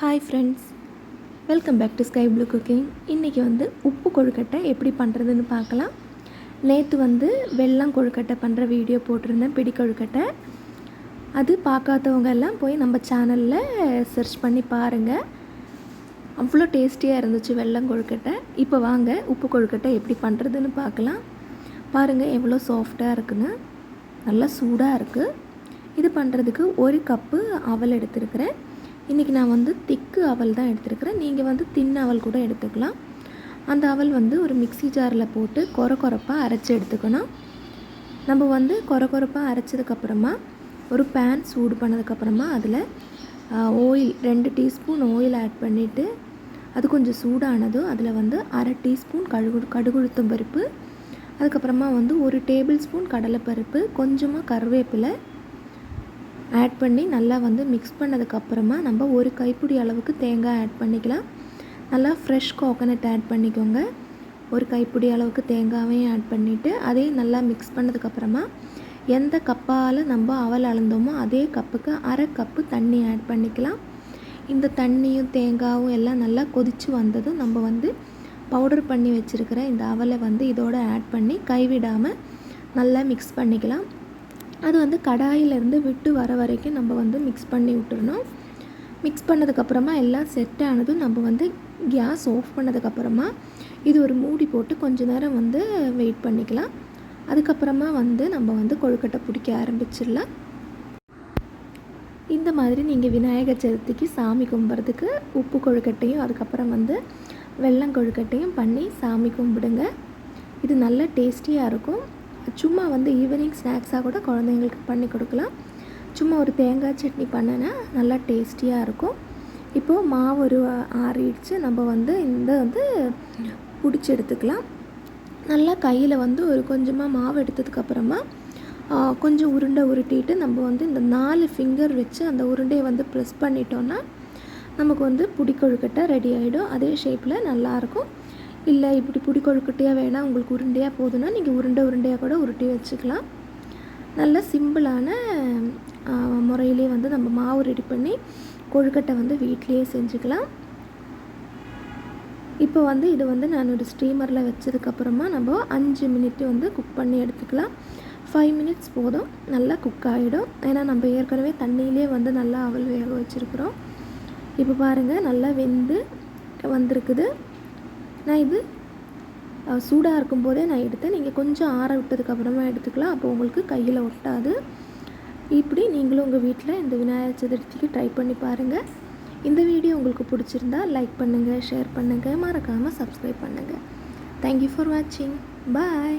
Hi friends welcome back to sky blue cooking இன்றைக்கி வந்து உப்பு கொழுக்கட்டை எப்படி பண்ணுறதுன்னு பார்க்கலாம். நேற்று வந்து வெள்ளம் கொழுக்கட்டை பண்ணுற வீடியோ போட்டிருந்தேன் பிடி கொழுக்கட்டை. அது பார்க்காதவங்க எல்லாம் போய் நம்ம சேனலில் சர்ச் பண்ணி பாருங்கள் அவ்வளோ டேஸ்டியாக இருந்துச்சு வெள்ளம் கொழுக்கட்டை. இப்போ வாங்க உப்பு கொழுக்கட்டை எப்படி பண்ணுறதுன்னு பார்க்கலாம். பாருங்கள் எவ்வளோ சாஃப்டாக இருக்குன்னு. நல்லா சூடாக இருக்குது இது பண்ணுறதுக்கு ஒரு கப்பு அவல் எடுத்துருக்கிறேன். இன்றைக்கி நான் வந்து திக்கு அவல் தான் எடுத்துருக்கிறேன். நீங்கள் வந்து தின் அவல் கூட எடுத்துக்கலாம். அந்த அவல் வந்து ஒரு மிக்சி ஜாரில் போட்டு கொர கொரப்பாக அரைச்சி எடுத்துக்கணும். நம்ம வந்து கொர கொரப்பாக அரைச்சதுக்கப்புறமா ஒரு பேன் சூடு பண்ணதுக்கப்புறமா அதில் ஆயில் ரெண்டு டீஸ்பூன் ஆயில் ஆட் பண்ணிவிட்டு அது கொஞ்சம் சூடானதும் அதில் வந்து அரை டீஸ்பூன் கடுகு கடுகுழுத்தம் பருப்பு. அதுக்கப்புறமா வந்து ஒரு டேபிள் ஸ்பூன் கடலைப்பருப்பு கொஞ்சமாக கருவேப்பிலை ஆட் பண்ணி நல்லா வந்து மிக்ஸ் பண்ணதுக்கப்புறமா நம்ம ஒரு கைப்பிடி அளவுக்கு தேங்காய் ஆட் பண்ணிக்கலாம். நல்லா ஃப்ரெஷ் கோகனட் ஆட் பண்ணிக்கோங்க. ஒரு கைப்பிடி அளவுக்கு தேங்காவையும் ஆட் பண்ணிவிட்டு அதையும் நல்லா மிக்ஸ் பண்ணதுக்கப்புறமா எந்த கப்பால் நம்ம அவல் அளந்தோமோ அதே கப்புக்கு அரை கப்பு தண்ணி ஆட் பண்ணிக்கலாம். இந்த தண்ணியும் தேங்காயும் எல்லாம் நல்லா கொதித்து வந்ததும் நம்ம வந்து பவுடர் பண்ணி வச்சுருக்கிற இந்த அவலை வந்து இதோடு ஆட் பண்ணி கைவிடாமல் நல்லா மிக்ஸ் பண்ணிக்கலாம். அது வந்து கடாயிலேருந்து விட்டு வர வரைக்கும் நம்ம வந்து மிக்ஸ் பண்ணி விட்டுறணும். மிக்ஸ் பண்ணதுக்கப்புறமா எல்லாம் செட் ஆனதும் நம்ம வந்து கேஸ் ஆஃப் பண்ணதுக்கப்புறமா இது ஒரு மூடி போட்டு கொஞ்ச நேரம் வந்து வெயிட் பண்ணிக்கலாம். அதுக்கப்புறமா வந்து நம்ம வந்து கொழுக்கட்டை பிடிக்க ஆரம்பிச்சிடலாம். இந்த மாதிரி நீங்கள் விநாயகர் சதுர்த்திக்கு சாமி கும்பிட்றதுக்கு உப்பு கொழுக்கட்டையும் அதுக்கப்புறம் வந்து வெள்ளம் கொழுக்கட்டையும் பண்ணி சாமி கும்பிடுங்க. இது நல்ல டேஸ்டியாக இருக்கும். சும்மா வந்து ஈவினிங் ஸ்நாக்ஸாக கூட குழந்தைங்களுக்கு பண்ணி கொடுக்கலாம். சும்மா ஒரு தேங்காய் சட்னி பண்ணனா நல்லா டேஸ்டியாக இருக்கும். இப்போது மாவு ஒரு ஆறிடுச்சு. நம்ம வந்து இந்த வந்து பிடிச்சி எடுத்துக்கலாம். நல்லா கையில் வந்து ஒரு கொஞ்சமாக மாவு எடுத்ததுக்கப்புறமா கொஞ்சம் உருண்டை உருட்டிட்டு நம்ம வந்து இந்த நாலு ஃபிங்கர் வச்சு அந்த உருண்டையை வந்து ப்ரெஸ் பண்ணிட்டோன்னா நமக்கு வந்து புடி கொழுக்கட்டை ரெடி ஆகிடும் அதே ஷேப்பில் நல்லாயிருக்கும் இல்லை இப்படி புடி கொழுக்கட்டையாக வேணால் உங்களுக்கு உருண்டையாக போதுன்னா நீங்கள் உருண்டை உருண்டையாக கூட உருட்டி வச்சுக்கலாம். நல்ல சிம்பிளான முறையிலே வந்து நம்ம மாவு ரெடி பண்ணி கொழுக்கட்டை வந்து வீட்லேயே செஞ்சுக்கலாம். இப்போ வந்து இது வந்து நான் ஒரு ஸ்டீமரில் வச்சதுக்கப்புறமா நம்ம அஞ்சு மினிட் வந்து குக் பண்ணி எடுத்துக்கலாம். ஃபைவ் மினிட்ஸ் போதும் நல்லா குக் ஆகிடும் ஏன்னா நம்ம ஏற்கனவே தண்ணியிலே வந்து நல்லா அவல் வேக வச்சுருக்குறோம். இப்போ பாருங்கள் நல்லா வெந்து வந்திருக்குது. நான் இது சூடாக இருக்கும்போதே நான் எடுத்தேன். நீங்கள் கொஞ்சம் ஆற விட்டதுக்கப்புறமா எடுத்துக்கலாம். அப்போ உங்களுக்கு கையில் ஒட்டாது. இப்படி நீங்களும் உங்கள் வீட்டில் இந்த விநாயகர் சதுர்த்திக்கு ட்ரை பண்ணி பாருங்கள் இந்த வீடியோ உங்களுக்கு பிடிச்சிருந்தா லைக் பண்ணுங்கள் ஷேர் பண்ணுங்கள் மறக்காமல் சப்ஸ்கிரைப் பண்ணுங்கள் தேங்க்யூ ஃபார் வாட்சிங் பாய்